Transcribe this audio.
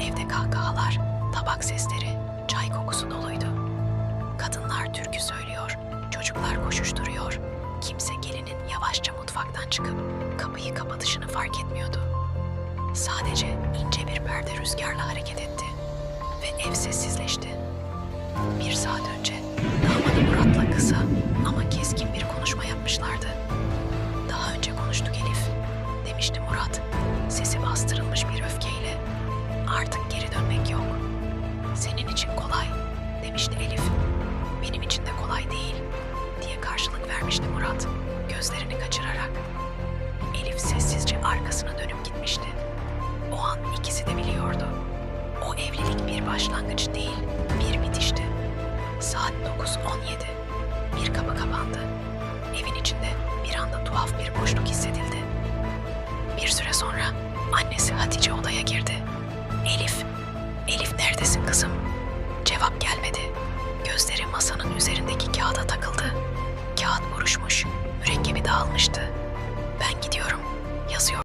Evde kahkahalar, tabak sesleri, çay kokusu doluydu. Kadınlar türkü söylüyor, çocuklar koşuşturuyor. Kimse gelinin yavaşça mutfaktan çıkıp kapıyı kapatışını fark etmiyordu. Sadece ince bir perde rüzgarla hareket etti ve ev sessizleşti. Bir saat önce damadı Murat'la kısa ama keskin bir konuşma yapmışlardı. Daha önce konuştuk Elif, demişti Murat. Sesi bastırılmış bir öfkeyle. Senin için kolay, demişti Elif. Benim için de kolay değil, diye karşılık vermişti Murat, gözlerini kaçırarak. Elif sessizce arkasına dönüp gitmişti. O an ikisi de biliyordu. O evlilik bir başlangıç değil, bir bitişti. Saat 9.17. Bir kapı kapandı. Evin içinde bir anda tuhaf bir boşluk hissedildi. Bir süre sonra annesi Hatice kızım? Cevap gelmedi. Gözleri masanın üzerindeki kağıda takıldı. Kağıt buruşmuş, mürekkebi dağılmıştı.